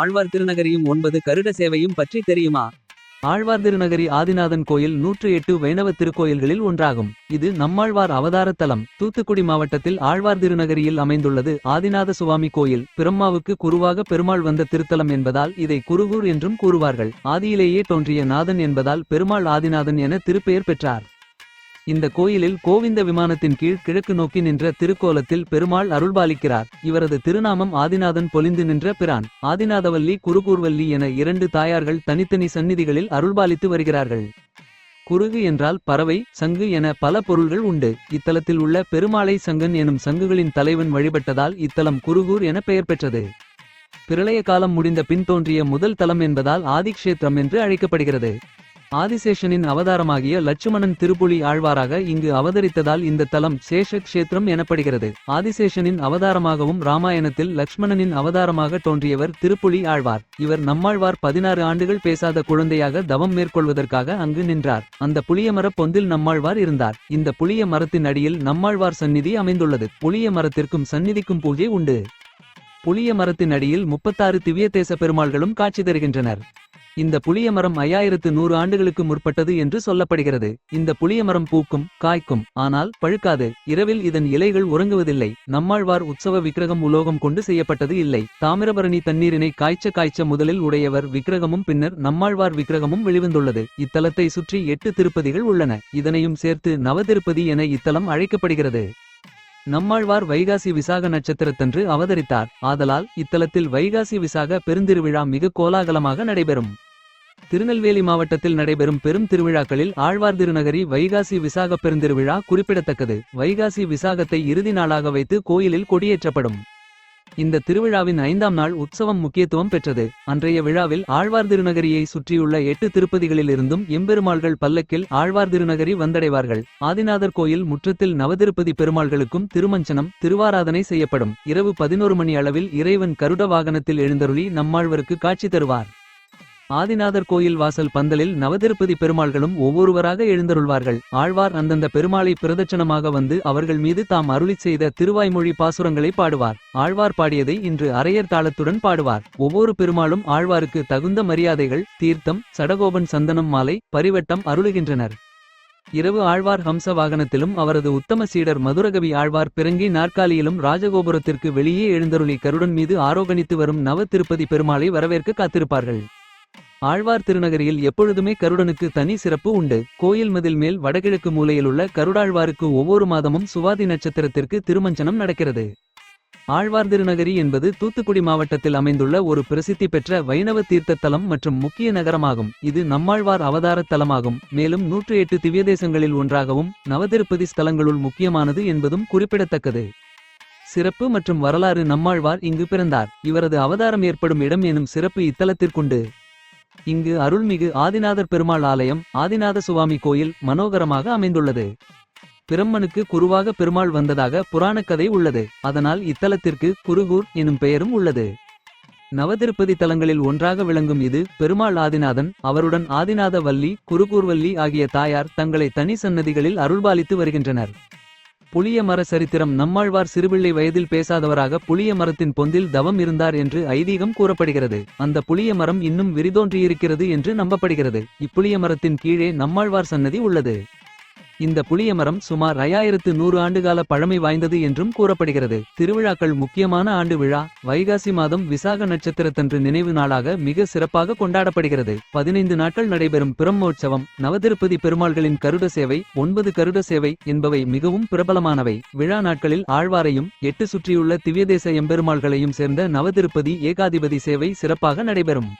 ஆழ்வார் திருநகரியும் ஒன்பது கருட சேவையும் பற்றி தெரியுமா? ஆழ்வார் திருநகரி ஆதிநாதன் கோயில் நூற்று எட்டு வைணவ திருக்கோயில்களில் ஒன்றாகும். இது நம்மாழ்வார் அவதாரத்தலம். தூத்துக்குடி மாவட்டத்தில் ஆழ்வார் திருநகரியில் அமைந்துள்ளது ஆதிநாத சுவாமி கோயில். பிரம்மாவுக்கு குருவாக பெருமாள் வந்த திருத்தலம் என்பதால் இதை குருகூர் என்றும் கூறுவார்கள். ஆதியிலேயே தோன்றிய நாதன் என்பதால் பெருமாள் ஆதிநாதன் என திருப்பெயர் பெற்றார். இந்த கோயிலில் கோவிந்த விமானத்தின் கீழ் கிழக்கு நோக்கி நின்ற திருக்கோலத்தில் பெருமாள் அருள்பாலிக்கிறார். இவரது திருநாமம் ஆதிநாதன் பொலிந்து நின்ற பிரான். ஆதிநாதவல்லி குருகூர்வல்லி என இரண்டு தாயார்கள் தனித்தனி சந்நிதிகளில் அருள்பாலித்து வருகிறார்கள். குருகு என்றால் பறவை சங்கு என பல பொருள்கள் உண்டு. இத்தலத்தில் உள்ள பெருமாளை சங்கன் எனும் சங்குகளின் தலைவன் வழிபட்டதால் இத்தலம் குருகூர் என பெயர் பெற்றது. பிரளய காலம் முடிந்த பின் தோன்றிய முதல் தலம் என்பதால் ஆதிக்ஷேத்திரம் என்று அழைக்கப்படுகிறது. ஆதிசேஷனின் அவதாரமாகிய லட்சுமணன் திருப்புலி ஆழ்வாராக இங்கு அவதரித்ததால் இந்த தலம் சேஷ க்ஷேத்திரம் எனப்படுகிறது. ஆதிசேஷனின் அவதாரமாகவும் ராமாயணத்தில் லக்ஷ்மணனின் அவதாரமாக தோன்றியவர் திருப்புலி ஆழ்வார். இவர் நம்மாழ்வார் பதினாறு ஆண்டுகள் பேசாத குழந்தையாக தவம் மேற்கொள்வதற்காக அங்கு நின்றார். அந்த புளிய பொந்தில் நம்மாழ்வார் இருந்தார். இந்த புளிய மரத்தின் அடியில் நம்மாழ்வார் சந்நிதி அமைந்துள்ளது. புளிய மரத்திற்கும் சந்நிதிக்கும் பூஜை உண்டு. புளிய மரத்தின் அடியில் முப்பத்தாறு திவ்யதேச பெருமாள்களும் காட்சி தருகின்றனர். இந்த புளிய மரம் ஐயாயிரத்து நூறு ஆண்டுகளுக்கு முற்பட்டது என்று சொல்லப்படுகிறது. இந்த புளிய மரம் பூக்கும் காய்க்கும் ஆனால் பழுக்காது. இரவில் இதன் இலைகள் உறங்குவதில்லை. நம்மாழ்வார் உற்சவ விக்கிரகம் உலோகம் கொண்டு செய்யப்பட்டது இல்லை. தாமிரபரணி தண்ணீரினை காய்ச்ச காய்ச்ச முதலில் உடையவர் விக்கிரகமும் பின்னர் நம்மாழ்வார் விக்கிரகமும் வெளிவந்துள்ளது. இத்தலத்தை சுற்றி எட்டு திருப்பதிகள் உள்ளன. இதனையும் சேர்த்து நவதிருப்பதி என இத்தலம் அழைக்கப்படுகிறது. நம்மாழ்வார் வைகாசி விசாக நட்சத்திரத்தன்று அவதரித்தார். ஆதலால் இத்தலத்தில் வைகாசி விசாக பெருந்திருவிழா மிக கோலாகலமாக நடைபெறும். திருநெல்வேலி மாவட்டத்தில் நடைபெறும் பெரும் திருவிழாக்களில் ஆழ்வார் திருநகரி வைகாசி விசாக பெருந்திருவிழா குறிப்பிடத்தக்கது. வைகாசி விசாகத்தை இறுதி நாளாக வைத்து கோயிலில் கொடியேற்றப்படும். இந்த திருவிழாவின் ஐந்தாம் நாள் உற்சவம் முக்கியத்துவம் பெற்றது. அன்றைய விழாவில் ஆழ்வார் திருநகரியை சுற்றியுள்ள எட்டு திருப்பதிகளிலிருந்தும் எம்பெருமாள்கள் பல்லக்கில் ஆழ்வார் திருநகரி வந்தடைவார்கள். ஆதிநாதர் கோயில் முற்றத்தில் நவதிருப்பதி பெருமாள்களுக்கும் திருமஞ்சனம் திருவாராதனை செய்யப்படும். இரவு பதினோரு மணி அளவில் இறைவன் கருட வாகனத்தில் எழுந்தருளி நம்மாழ்வருக்கு காட்சி தருவார். ஆதிநாதர் கோயில் வாசல் பந்தலில் நவதிருப்பதி பெருமாள்களும் ஒவ்வொருவராக எழுந்தருள்வார்கள். ஆழ்வார் அந்தந்த பெருமாளை பிரதட்சணமாக வந்து அவர்கள் மீது தாம் அருளிச் செய்த திருவாய்மொழி பாசுரங்களை பாடுவார். ஆழ்வார் பாடியதை இன்று அரையர் தாளத்துடன் பாடுவார். ஒவ்வொரு பெருமாளும் ஆழ்வாருக்கு தகுந்த மரியாதைகள் தீர்த்தம் சடகோபன் சந்தனம் மாலை பரிவட்டம் அருளுகின்றனர். இரவு ஆழ்வார் ஹம்ச வாகனத்திலும் அவரது உத்தம சீடர் மதுரகவி ஆழ்வார் பிறங்கி நாற்காலியிலும் ராஜகோபுரத்திற்கு வெளியே எழுந்தருளி கருடன் மீது ஆரோகணித்து வரும் நவ திருப்பதி பெருமாளை வரவேற்க காத்திருப்பார்கள். ஆழ்வார் திருநகரியில் எப்பொழுதுமே கருடனுக்கு தனி சிறப்பு உண்டு. கோயில் மதில் மேல் வடகிழக்கு மூலையிலுள்ள கருடாழ்வாருக்கு ஒவ்வொரு மாதமும் சுவாதி நட்சத்திரத்திற்கு திருமஞ்சனம் நடக்கிறது. ஆழ்வார் திருநகரி என்பது தூத்துக்குடி மாவட்டத்தில் அமைந்துள்ள ஒரு பிரசித்தி பெற்ற வைணவ தீர்த்த தலம் மற்றும் முக்கிய நகரமாகும். இது நம்மாழ்வார் அவதார தலமாகும் மேலும் நூற்று எட்டு திவ்யதேசங்களில் ஒன்றாகவும் நவதிருப்பதி ஸ்தலங்களுள் முக்கியமானது என்பதும் குறிப்பிடத்தக்கது. சிறப்பு மற்றும் வரலாறு நம்மாழ்வார் இங்கு பிறந்தார். இவரது அவதாரம் ஏற்படும் இடம் எனும் சிறப்பு இத்தலத்திற்குண்டு. இங்கு அருள்மிகு ஆதிநாதர் பெருமாள் ஆலயம் ஆதிநாத சுவாமி கோயில் மனோகரமாக அமைந்துள்ளது. பிரம்மனுக்கு குருவாக பெருமாள் வந்ததாக புராணக் கதை உள்ளது. அதனால் இத்தலத்திற்கு குருகூர் எனும் பெயரும் உள்ளது. நவதிருப்பதி தலங்களில் ஒன்றாக விளங்கும் இது பெருமாள் ஆதிநாதன் அவருடன் ஆதிநாத வள்ளி குருகூர்வல்லி ஆகிய தாயார் தங்களை தனி சன்னதிகளில் அருள்பாலித்து வருகின்றனர். புளிய மர சரித்திரம். நம்மாழ்வார் சிறுபிள்ளை வயதில் பேசாதவராக புளிய மரத்தின் பொந்தில் தவம் இருந்தார் என்று ஐதீகம் கூறப்படுகிறது. அந்த புளிய மரம் இன்னும் விரிதோன்றியிருக்கிறது என்று நம்பப்படுகிறது. இப்புளிய மரத்தின் கீழே நம்மாழ்வார் சன்னதி உள்ளது. இந்த புளிய மரம் சுமார் ஐயாயிரத்து நூறு ஆண்டுகால பழமை வாய்ந்தது என்றும் கூறப்படுகிறது. திருவிழாக்கள் முக்கியமான ஆண்டு விழா வைகாசி மாதம் விசாக நட்சத்திரத்தன்று நினைவு நாளாக மிக சிறப்பாக கொண்டாடப்படுகிறது. பதினைந்து நாட்கள் நடைபெறும் பிரம்மோற்சவம் நவதிருப்பதி பெருமாள்களின் கருட சேவை ஒன்பது கருட சேவை என்பவை மிகவும் பிரபலமானவை. விழா நாட்களில் ஆழ்வாரையும் எட்டு சுற்றியுள்ள திவ்யதேச எம்பெருமாள்களையும் சேர்ந்த நவதிருப்பதி ஏகாதிபதி சேவை சிறப்பாக நடைபெறும்.